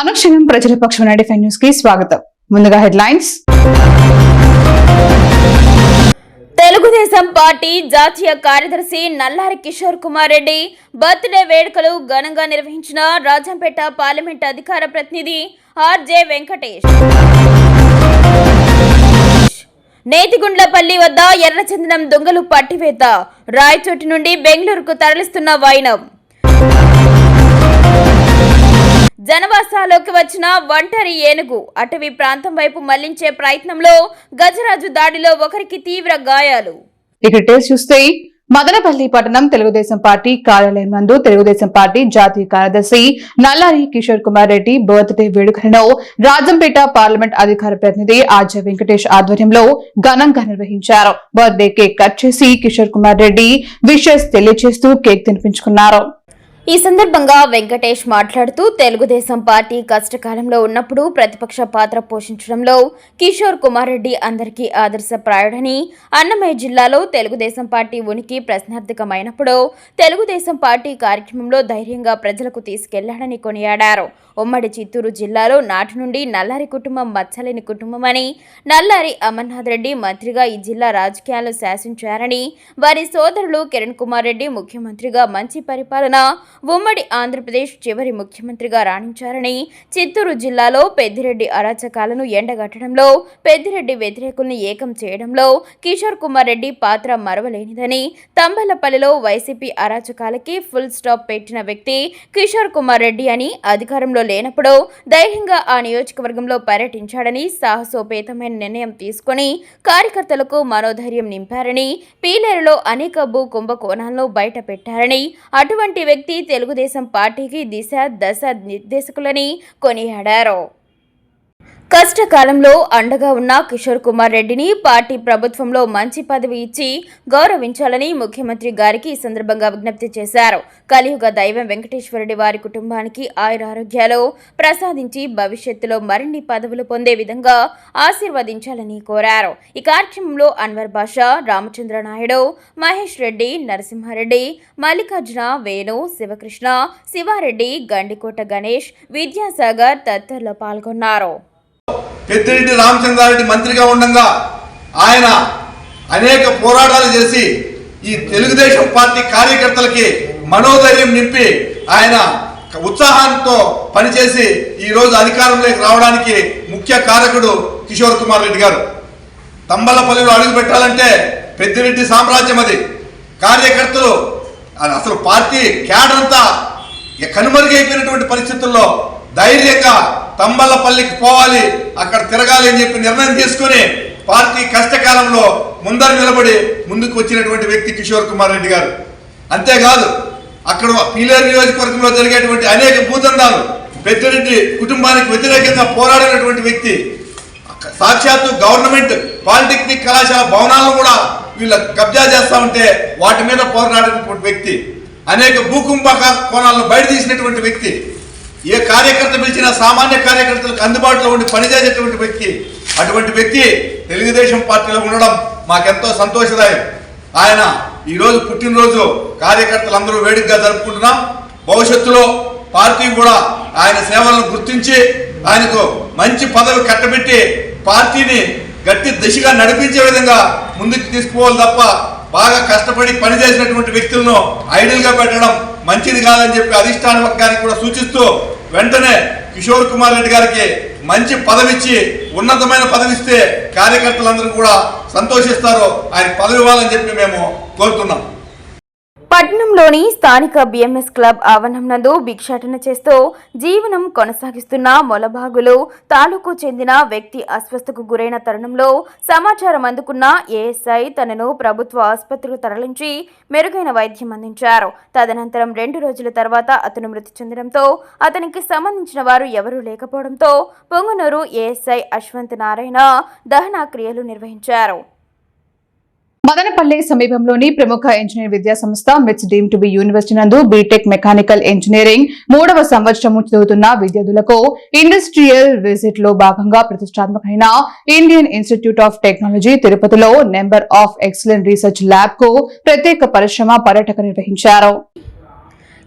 అనుక్షణం ప్రజల పక్షం డిఫెన్ న్యూస్కి స్వాగతం. ముందుగా హెడ్లైన్స్. తెలుగుదేశం పార్టీ జాతీయ కార్యదర్శి నల్లారి కిషోర్ కుమార్ రెడ్డి బర్త్డే వేడుకలు ఘనంగా నిర్వహించిన రాజంపేట పార్లమెంట్ అధికార ప్రతినిధి ఆర్జే వెంకటేష్. నేతిగుండ్లపల్లి వద్ద ఎర్రచందనం దొంగలు పట్టివేత. రాయచోటి నుండి బెంగళూరుకు తరలిస్తున్న వైనం. జనవాసాలోకి వచ్చిన ఒంటరి ఏనుగు అటవీ ప్రాంతం వైపు మళ్ళించే ప్రయత్నంలో గజరాజు దాడిలో ఒకరికి తీవ్ర గాయాలు. ఇక్కడ చూస్తే మదనపల్లి పట్టణం తెలుగుదేశం పార్టీ కార్యాలయం నందు తెలుగుదేశం పార్టీ జాతీయ కార్యదర్శి నల్లారి కిషోర్ కుమార్ రెడ్డి బర్త్డే వేడుకలను రాజంపేట పార్లమెంట్ అధికార ప్రతినిధి ఆర్జ వెంకటేష్ ఆధ్వర్యంలో ఘనంగా నిర్వహించారు. బర్త్డే కేక్ కట్ చేసి కిషోర్ కుమార్ రెడ్డి విషెస్ తెలియజేస్తూ కేక్ తినిపించుకున్నారు. ఈ సందర్భంగా వెంకటేష్ మాట్లాడుతూ తెలుగుదేశం పార్టీ కష్టకాలంలో ఉన్నప్పుడు ప్రతిపక్ష పాత్ర పోషించడంలో కిషోర్ కుమార్ రెడ్డి అందరికీ ఆదర్శప్రాయుడని అన్నమయ్య జిల్లాలో తెలుగుదేశం పార్టీ ఉనికి ప్రశ్నార్థకమైనప్పుడు తెలుగుదేశం పార్టీ కార్యక్రమంలో ధైర్యంగా ప్రజలకు తీసుకెళ్ళాడని కొనియాడారు. ఉమ్మడి చిత్తూరు జిల్లాలో నాటి నుండి నల్లారి కుటుంబం మచ్చలేని కుటుంబమని నల్లారి అమర్నాథ్ రెడ్డి మంత్రిగా ఈ జిల్లా రాజకీయాలు శాసించారని వారి సోదరులు కిరణ్ కుమార్ రెడ్డి ముఖ్యమంత్రిగా మంచి పరిపాలన ఉమ్మడి ఆంధ్రప్రదేశ్ చివరి ముఖ్యమంత్రిగా రాణించారని చిత్తూరు జిల్లాలో పెద్దిరెడ్డి అరాచకాలను ఎండగట్టడంలో పెద్దిరెడ్డి వ్యతిరేకుల్ని ఏకం చేయడంలో కిషోర్ కుమార్ రెడ్డి పాత్ర మరవలేనిదని తంబలపల్లిలో వైసీపీ అరాచకాలకి ఫుల్ స్టాప్ పెట్టిన వ్యక్తి కిషోర్ కుమార్ రెడ్డి అని అధికారంలో లేనప్పుడు ధైర్యంగా ఆ నియోజకవర్గంలో పర్యటించాడని సాహసోపేతమైన నిర్ణయం తీసుకుని కార్యకర్తలకు మనోధైర్యం నింపారని పీలేరులో అనేక భూ కుంభకోణాలను బయట పెట్టారని అటువంటి వ్యక్తి తెలుగుదేశం పార్టీకి దిశ దశ నిర్దేశకులని కొనియాడారు. కష్టకాలంలో అండగా ఉన్న కిషోర్ కుమార్ రెడ్డిని పార్టీ ప్రభుత్వంలో మంచి పదవి ఇచ్చి గౌరవించాలని ముఖ్యమంత్రి గారికి ఈ సందర్భంగా విజ్ఞప్తి చేశారు. కలియుగ దైవం వెంకటేశ్వరరెడ్డి వారి కుటుంబానికి ఆయురారోగ్యాలు ప్రసాదించి భవిష్యత్తులో మరిన్ని పదవులు పొందే విధంగా ఆశీర్వదించాలని కోరారు. ఈ కార్యక్రమంలో అన్వర్ బాషా రామచంద్ర నాయుడు మహేష్ రెడ్డి నరసింహారెడ్డి మల్లికార్జున వేణు శివకృష్ణ శివారెడ్డి గండికోట గణేష్ విద్యాసాగర్ తదితరులు పాల్గొన్నారు. పెద్దిరెడ్డి రామచంద్రారెడ్డి మంత్రిగా ఉండగా ఆయన అనేక పోరాటాలు చేసి ఈ తెలుగుదేశం పార్టీ కార్యకర్తలకి మనోధైర్యం నింపి ఆయన ఉత్సాహంతో పనిచేసి ఈరోజు అధికారంలోకి రావడానికి ముఖ్య కారకుడు కిషోర్ కుమార్ రెడ్డి గారు. తంబలపల్లిలో అడుగు పెట్టాలంటే పెద్దిరెడ్డి సామ్రాజ్యం అది. కార్యకర్తలు అసలు పార్టీ క్యాడర్ అంతా కనుమరుగైపోయినటువంటి పరిస్థితుల్లో ధైర్యంగా తంబలపల్లికి పోవాలి అక్కడ తిరగాలి అని చెప్పి నిర్ణయం తీసుకుని పార్టీ కష్టకాలంలో ముందర నిలబడి ముందుకు వచ్చినటువంటి వ్యక్తి కిషోర్ కుమార్ రెడ్డి గారు. అంతేకాదు అక్కడ పీలేరు నియోజకవర్గంలో జరిగేటువంటి అనేక భూదండాలు పెద్దిరెడ్డి కుటుంబానికి వ్యతిరేకంగా పోరాడినటువంటి వ్యక్తి సాక్షాత్తు గవర్నమెంట్ పాలిటెక్నిక్ కళాశాల భవనాలను కూడా వీళ్ళ కబ్జా చేస్తా ఉంటే వాటి మీద పోరాడినటువంటి వ్యక్తి అనేక భూకుంభ కోణాలను బయట తీసినటువంటి వ్యక్తి ఏ కార్యకర్త పిలిచినా సామాన్య కార్యకర్తలకు అందుబాటులో ఉండి పనిచేసేటువంటి వ్యక్తి అటువంటి వ్యక్తి తెలుగుదేశం పార్టీలో ఉండడం మాకెంతో సంతోషదాయం. ఆయన ఈరోజు పుట్టినరోజు కార్యకర్తలందరూ వేడుకగా జరుపుకుంటున్నాం. భవిష్యత్తులో పార్టీ కూడా ఆయన సేవలను గుర్తించి ఆయనకు మంచి పదవి కట్టబెట్టి పార్టీని గట్టి దిశగా నడిపించే విధంగా ముందుకు తీసుకోవాలి తప్ప బాగా కష్టపడి పనిచేసినటువంటి వ్యక్తులను ఐడియల్గా పెట్టడం మంచిది కాదని చెప్పి అధిష్టాన వర్గానికి కూడా సూచిస్తూ వెంటనే కిషోర్ కుమార్ రెడ్డి గారికి మంచి పదవిచ్చి ఉన్నతమైన పదవిస్తే కార్యకర్తలందరూ కూడా సంతోషిస్తారు. ఆయన పదవి ఇవ్వాలని చెప్పి మేము కోరుతున్నాం. పట్నంలోని స్థానిక బిఎంఎస్ క్లబ్ ఆవరణం నందు భిక్షాటన చేస్తూ జీవనం కొనసాగిస్తున్న మొలబాగులు తాలూకు చెందిన వ్యక్తి అస్వస్థకు గురైన తరుణంలో సమాచారం అందుకున్న ఏఎస్ఐ తనను ప్రభుత్వ ఆసుపత్రికి తరలించి మెరుగైన వైద్యం అందించారు. తదనంతరం రెండు రోజుల తర్వాత అతను మృతి చెందడంతో అతనికి సంబంధించిన వారు ఎవరూ లేకపోవడంతో పొంగనూరు ఏఎస్ఐ అశ్వంత్ నారాయణ దహన క్రియలు నిర్వహించారు. మదనపల్లి సమీపంలోని ప్రముఖ ఇంజనీర్ విద్యా సంస్థ MITS deem to be university నందు బీటెక్ మెకానికల్ ఇంజనీరింగ్ మూడవ సంవత్సరం చదువుతున్న విద్యార్థులకు ఇండస్ట్రియల్ విజిట్లో భాగంగా ప్రతిష్టాత్మకమైన ఇండియన్ ఇన్స్టిట్యూట్ ఆఫ్ టెక్నాలజీ తిరుపతిలో నెంబర్ ఆఫ్ ఎక్సలెంట్ రీసెర్చ్ ల్యాబ్కు ప్రత్యేక పరిశ్రమ పర్యటక నిర్వహించారు.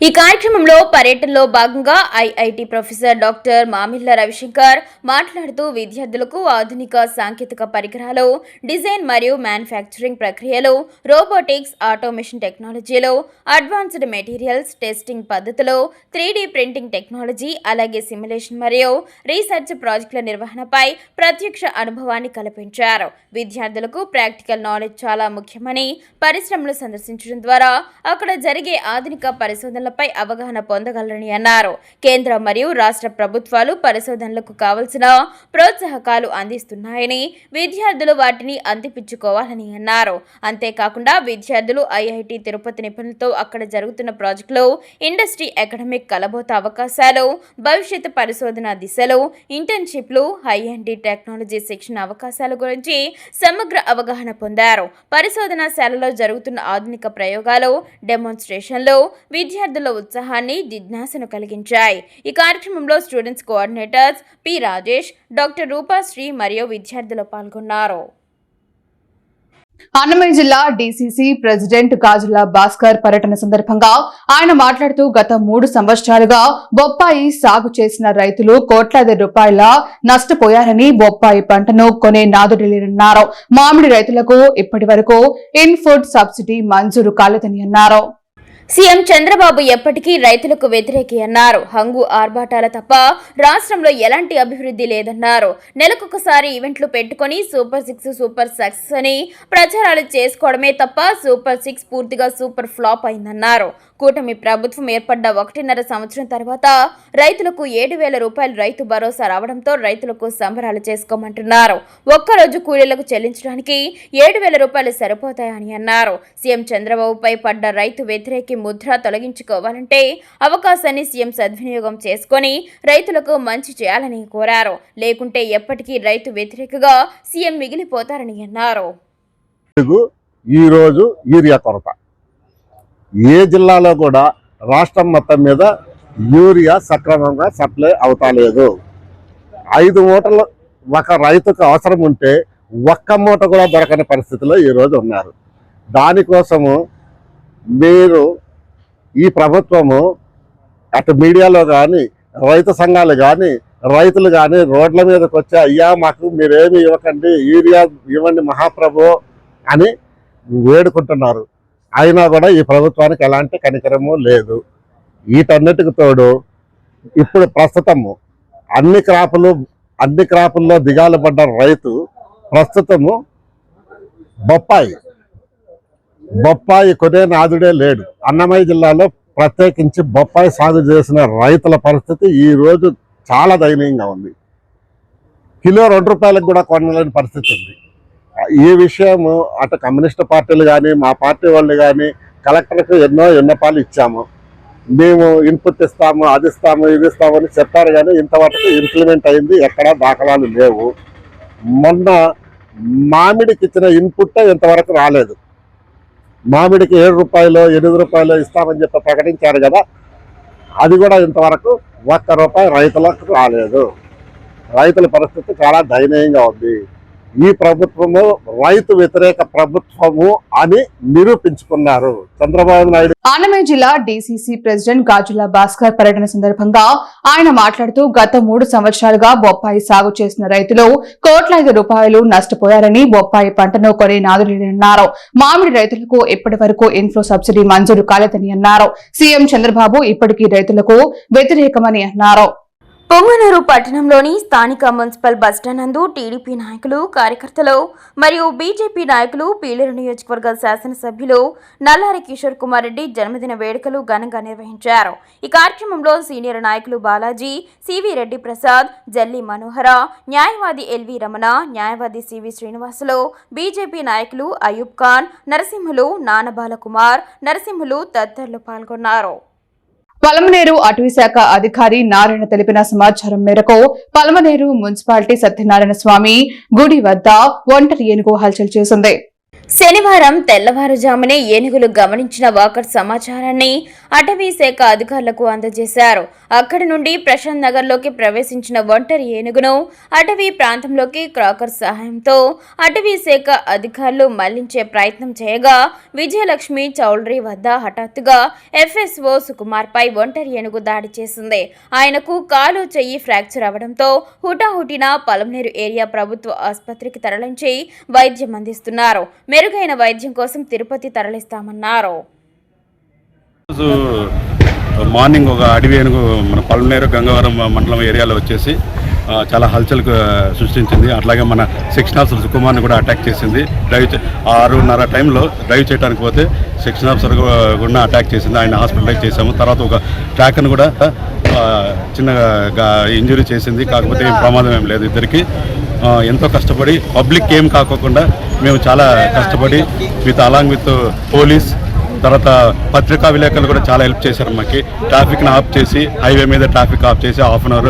ఈ కార్యక్రమంలో పర్యటనలో భాగంగా IIT professor doctor Mamilla Ravishankar మాట్లాడుతూ విద్యార్థులకు ఆధునిక సాంకేతిక పరికరాలు డిజైన్ మరియు మ్యానుఫ్యాక్చరింగ్ ప్రక్రియలు రోబోటిక్స్ ఆటోమేషన్ టెక్నాలజీలో అడ్వాన్స్డ్ మెటీరియల్స్ టెస్టింగ్ పద్ధతులు త్రీ ప్రింటింగ్ టెక్నాలజీ అలాగే సిమ్యులేషన్ మరియు రీసెర్చ్ ప్రాజెక్టుల నిర్వహణపై ప్రత్యక్ష అనుభవాన్ని కల్పించారు. విద్యార్థులకు ప్రాక్టికల్ నాలెడ్జ్ చాలా ముఖ్యమని పరిశ్రమలు సందర్శించడం ద్వారా అక్కడ జరిగే ఆధునిక అంశాలపై అవగాహన పొందగలరని అన్నారు. కేంద్ర మరియు రాష్ట్ర ప్రభుత్వాలు పరిశోధనలకు కావలసిన ప్రోత్సాహకాలు అందిస్తున్నాయని విద్యార్థులు వాటిని అందిపించుకోవాలని అన్నారు. అంతేకాకుండా విద్యార్థులు ఐఐటి తిరుపతి నిపుణులతో అక్కడ జరుగుతున్న ప్రాజెక్టులు ఇండస్ట్రీ అకాడమిక్ కలబోత అవకాశాలు భవిష్యత్ పరిశోధన దిశలు ఇంటర్న్షిప్లు హై అండ్ టెక్నాలజీ శిక్షణ అవకాశాల గురించి సమగ్ర అవగాహన పొందారు. పరిశోధనశాలలో జరుగుతున్న ఆధునిక ప్రయోగాలు డెమాన్స్ట్రేషన్లు విద్యార్థుల ఉత్సాహాన్ని జిజ్ఞాసను కలిగించాయి. ఈ కార్యక్రమంలో students coordinators P. Rajesh doctor Rupasri మరియు విద్యార్థులు పాల్గొన్నారు. అన్నమయ్య జిల్లా డీసీసీ ప్రెసిడెంట్ గాజుల భాస్కర్ పర్యటన సందర్భంగా ఆయన మాట్లాడుతూ గత మూడు సంవత్సరాలుగా బొప్పాయి సాగు చేసిన రైతులు కోట్లాది రూపాయల నష్టపోయారని బొప్పాయి పంటను కొనే నాదుడు లేరన్నారు. మామిడి రైతులకు ఇప్పటి వరకు ఇన్ఫుడ్ సబ్సిడీ మంజూరు కాలేదని అన్నారు. సీఎం చంద్రబాబు ఎప్పటికీ రైతులకు వ్యతిరేకి అన్నారు. హంగు ఆర్భాటాల తప్ప రాష్ట్రంలో ఎలాంటి అభివృద్ధి లేదన్నారు. నెలకొకసారి ఈవెంట్లు పెట్టుకొని సూపర్ సిక్స్ సూపర్ సక్సెస్ అని ప్రచారాలు చేసుకోవడమే తప్ప సూపర్ సిక్స్ పూర్తిగా సూపర్ ఫ్లాప్ అయిందన్నారు. కూటమి ప్రభుత్వం ఏర్పడ్డ ఒకటిన్నర సంవత్సరం తర్వాత రైతులకు ఏడు వేల రూపాయలు రైతు భరోసా రావడంతో రైతులకు సంబరాలు చేసుకోమంటున్నారు. ఒక్కరోజు కూలీలకు చెల్లించడానికి ఏడు వేల రూపాయలు సరిపోతాయని అన్నారు. సీఎం చంద్రబాబుపై పడ్డ రైతు వ్యతిరేకి ముద్ర తొలగించుకోవాలంటే అవకాశాన్ని సీఎం సద్వినియోగం చేసుకొని రైతులకు మంచి చేయాలని కోరారు. లేకుంటే ఎప్పటికీ రైతు వ్యతిరేకగా సీఎం మిగిలిపోతారని అన్నారు. ఈ ఈరోజు యూరియా కొరత. ఏ జిల్లాలో కూడా రాష్ట్రం మొత్తం మీద యూరియా సక్రమంగా సప్లై అవుతాలేదు ఐదు మూటలు ఒక రైతుకు అవసరం ఉంటే ఒక్క మూట కూడా దొరకని పరిస్థితిలో ఈరోజు ఉన్నారు. దానికోసము మీరు ఈ ప్రభుత్వము అటు మీడియాలో కానీ రైతు సంఘాలు కానీ రైతులు కానీ రోడ్ల మీదకి వచ్చి అయ్యా మాకు మీరేమి ఇవ్వకండి యూరియా ఇవ్వండి మహాప్రభు అని వేడుకుంటున్నారు. అయినా కూడా ఈ ప్రభుత్వానికి ఎలాంటి కనికరము లేదు. వీటన్నిటికి తోడు ఇప్పుడు ప్రస్తుతము అన్ని క్రాపులు అన్ని క్రాపుల్లో దిగాలు పడ్డ రైతు ప్రస్తుతము బొప్పాయి బొప్పాయి కొనే నాదుడే లేడు. అన్నమయ్య జిల్లాలో ప్రత్యేకించి బొప్పాయి సాగు చేసిన రైతుల పరిస్థితి ఈ రోజు చాలా దయనీయంగా ఉంది. కిలో రెండు రూపాయలకు కూడా కొనలేని పరిస్థితి ఉంది. ఈ విషయము అటు కమ్యూనిస్ట్ పార్టీలు కానీ మా పార్టీ వాళ్ళు కానీ కలెక్టర్కు ఎన్నో విన్నపాలు ఇచ్చాము. మేము ఇన్పుట్ ఇస్తాము అది ఇస్తాము ఇది ఇస్తాము అని చెప్పారు కానీ ఇంతవరకు ఇంప్లిమెంట్ అయింది ఎక్కడా దాఖలాలు లేవు. మొన్న మామిడికి ఇచ్చిన ఇన్పుట్ ఇంతవరకు రాలేదు. మామిడికి ఏడు రూపాయలు ఎనిమిది రూపాయలు ఇస్తామని చెప్పి ప్రకటించారు కదా అది కూడా ఇంతవరకు ఒక్క రూపాయి రైతులకు రాలేదు. రైతుల పరిస్థితి చాలా దయనీయంగా ఉంది. ఈ ప్రభుత్వము రైతు వ్యతిరేక ప్రభుత్వము అని నిరూపించుకున్నారు. చంద్రబాబు నాయుడు ఆనమయ్య జిల్లా డిసిసి ప్రెసిడెంట్ గాజుల భాస్కర్ పర్యటన సందర్భంగా ఆయన మాట్లాడుతూ గత మూడు సంవత్సరాలుగా బొప్పాయి సాగు చేసిన రైతులు కోట్లాది రూపాయలు నష్టపోయారని బొప్పాయి పంటను కొనే నాదులేనన్నారు మామిడి రైతులకు ఇప్పటి వరకు ఇన్ఫ్లో సబ్సిడీ మంజూరు కాలేదని అన్నారు. సీఎం చంద్రబాబు ఇప్పటికీ రైతులకు వ్యతిరేకమని అన్నారు. పొంగనూరు పట్టణంలోని స్థానిక మున్సిపల్ బస్టాండ్ నందు టీడీపీ నాయకులు కార్యకర్తలు మరియు బీజేపీ నాయకులు పీలేరు నియోజకవర్గ శాసనసభ్యులు నల్లారి కిషోర్ కుమార్ రెడ్డి జన్మదిన వేడుకలు ఘనంగా నిర్వహించారు. ఈ కార్యక్రమంలో సీనియర్ నాయకులు బాలాజీ సివి రెడ్డి ప్రసాద్ జల్లి మనోహర న్యాయవాది ఎల్వి రమణ న్యాయవాది సివి శ్రీనివాసులు బీజేపీ నాయకులు అయూబ్ ఖాన్ నరసింహులు నానబాలకుమార్ నరసింహులు తదితరులు పాల్గొన్నారు. పలమనేరు అటవీ శాఖ అధికారి నారాయణ తెలిపిన సమాచారం మేరకు పలమనేరు మున్సిపాలిటీ సత్యనారాయణ స్వామి గుడి వద్ద ఒంటరి ఏనుగు హల్చల్ చేసింది. శనివారం తెల్లవారుజామునే ఏనుగులు గమనించిన వాకర్ సమాచారాన్ని అటవీ శాఖ అధికారులకు అందజేశారు. అక్కడి నుండి ప్రశాంత్ నగర్లోకి ప్రవేశించిన ఒంటరి ఏనుగును అటవీ ప్రాంతంలోకి క్రాకర్ సహాయంతో అటవీ శాఖ అధికారులు మళ్ళించే ప్రయత్నం చేయగా విజయలక్ష్మి చౌల్ట్రీ వద్ద హఠాత్తుగా ఎఫ్ఎస్ఓ సుకుమార్పై ఒంటరి ఏనుగు దాడి చేసింది. ఆయనకు కాలు చెయ్యి ఫ్రాక్చర్ అవడంతో హుటాహుటిన పలమనేరు ఏరియా ప్రభుత్వ ఆసుపత్రికి తరలించి వైద్యం అందిస్తున్నారు. మెరుగైన వైద్యం కోసం తిరుపతి తరలిస్తామన్నారు. రోజు మార్నింగ్ ఒక అడవి ఏనుగు మన పల్లనేరు గంగవరం మండలం ఏరియాలో వచ్చేసి చాలా హల్చల్ సృష్టించింది. అట్లాగే మన సెక్షన్ ఆఫీసర్ సుకుమార్ని కూడా అటాక్ చేసింది. డ్రైవ్ చే- ఆరున్నర టైంలో డ్రైవ్ చేయడానికి పోతే సెక్షన్ ఆఫీసర్ కూడా అటాక్ చేసింది. ఆయన హాస్పిటల్కి చేసాము తర్వాత ఒక ట్రాక్ను కూడా చిన్నగా ఇంజురీ చేసింది. కాకపోతే ఏం ప్రమాదం ఏం లేదు ఇద్దరికి. ఎంతో కష్టపడి పబ్లిక్ ఏం కాకోకుండా మేము చాలా కష్టపడి విత్ అలాంగ్ విత్ పోలీస్ తర్వాత పత్రికా విలేకరులు కూడా చాలా హెల్ప్ చేశారు మాకు. ట్రాఫిక్ని ఆఫ్ చేసి హైవే మీద ట్రాఫిక్ ఆఫ్ చేసి half an hour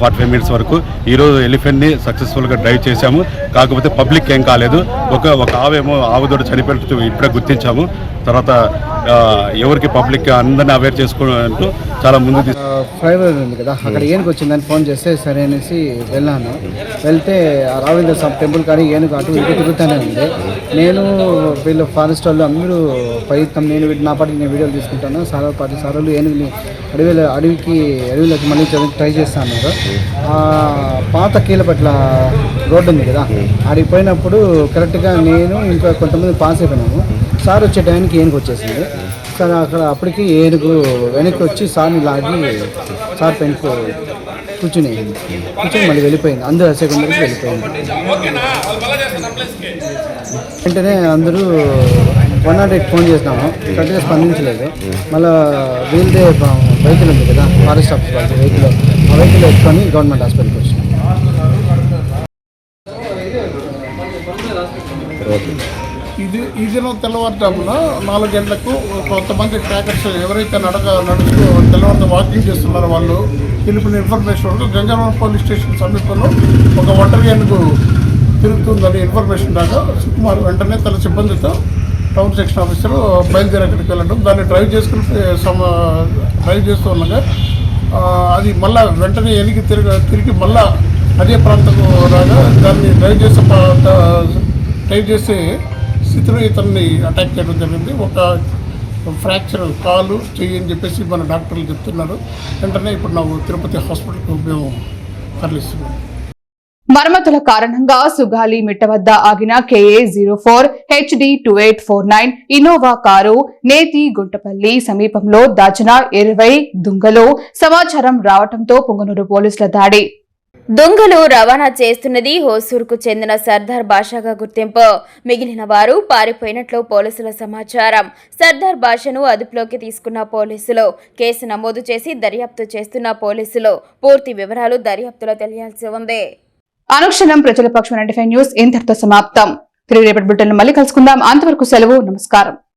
forty five minutes వరకు ఈరోజు ఎలిఫెంట్ని సక్సెస్ఫుల్గా డ్రైవ్ చేశాము. కాకపోతే పబ్లిక్ ఏం కాలేదు. ఒక ఒక ఆవేమో ఆవుదోడు చనిపోయినట్టు ఇప్పుడే గుర్తించాము. తర్వాత ఎవరికి పబ్లిక్ అందరినీ అవేర్ చేసుకుంటూ చాలా ముందు ఫ్లైఓవర్ ఉంది కదా అక్కడ ఏనుగు వచ్చిందని ఫోన్ చేస్తే సరే అనేసి వెళ్ళాను. వెళ్తే ఆ రాఘవేంద్ర స్వామి టెంపుల్ కానీ ఏనుగు అటు ఇటు తిరుగుతూనే ఉంది. నేను వీళ్ళు ఫారెస్ట్ వాళ్ళు అందరూ ప్రయత్నం నేను నా పాటికి నేను వీడియోలు తీసుకుంటాను. సార్ పాటి సార్ వాళ్ళు ఏనుగుని అడవిలో అడవికి అడవిలోకి మళ్ళీ ట్రై చేస్తా అన్నారు. ఆ పాత కీలపట్ల రోడ్డు ఉంది కదా ఆడికి పోయినప్పుడు కరెక్ట్గా నేను ఇంకా కొంతమంది పాస్ అయిపోయినాము. సార్ వచ్చే టైంకి ఏనుగు వచ్చేసింది. సార్ అక్కడ అప్పటికి ఏనుగు వెనక్కి వచ్చి సార్ని లాగి సార్ పెంకు కూర్చుని కూర్చొని మళ్ళీ వెళ్ళిపోయింది. అందరూ సెకండరీకి వెళ్ళిపోయింది. వెంటనే అందరూ వన్ నాట్ ఎయిట్ ఫోన్ చేసినాము. కరెక్ట్గా స్పందించలేదు. మళ్ళీ వీళ్ళదే వెహికల్ ఉంది కదా ఫారెస్ట్ ఆఫీస్ వాళ్ళ వెహికల్ ఆ వెహికల్ ఎత్తుకొని గవర్నమెంట్ హాస్పిటల్కి వచ్చినాం. ఇది ఈ దినం తెల్లవారుజామున నాలుగు గంటలకు కొంతమంది ట్రాకర్స్ ఎవరైతే నడక నడుస్తూ తెల్లవారుతో వాకింగ్ చేస్తున్నారో వాళ్ళు తెలిపిన ఇన్ఫర్మేషన్ వరకు గంగారాం పోలీస్ స్టేషన్ సమీపంలో ఒక ఒంటరి ఏనుగు తిరుగుతుందని ఇన్ఫర్మేషన్ దాకా సుకుమార్ వెంటనే తన సిబ్బందితో టౌన్ సెక్షన్ ఆఫీసర్ బయలుదేరి అక్కడికి వెళ్ళడం. దాన్ని డ్రైవ్ చేసుకుని సమ డ్రైవ్ చేస్తూ ఉండగా అది మళ్ళా వెంటనే వెనక్కి తిరిగి తిరిగి మళ్ళా అదే ప్రాంతంలో రాగా దాన్ని డ్రైవ్ చేసే డ్రైవ్ చేసే స్థితిలో ఇతన్ని అటాక్ చేయడం జరిగింది. ఒక ఫ్రాక్చర్ కాలు చెయ్యి అని చెప్పేసి మన డాక్టర్లు చెప్తున్నారు. వెంటనే ఇప్పుడు నాకు తిరుపతి హాస్పిటల్కి మేము తరలిస్తున్నాం. మరమ్మతుల కారణంగా సుగాలి మిట్ట వద్ద ఆగిన KA zero four HD two eight four nine Innova car Neti Guntapalli సమీపంలో దాచిన ఇరవై దుంగలో సమాచారం రావడంతో పొంగనూరు పోలీసుల దాడి. దొంగలు రవాణా చేస్తున్నది హోసూర్కు చెందిన సర్దార్ బాషాగా గుర్తింపు. మిగిలిన వారు పారిపోయినట్లు పోలీసుల సమాచారం. సర్దార్ బాషను అదుపులోకి తీసుకున్న పోలీసులు కేసు నమోదు చేసి దర్యాప్తు చేస్తున్న పోలీసులు. పూర్తి వివరాలు దర్యాప్తులో తెలియాల్సి ఉంది. అనుక్షణం ప్రజల పక్షం నైన్టీ న్యూస్ ఇంతటితో సమాప్తం. తిరిగి రేపటి బులెటిన్ మళ్ళీ కలుసుకుందాం. అంతవరకు సెలవు నమస్కారం.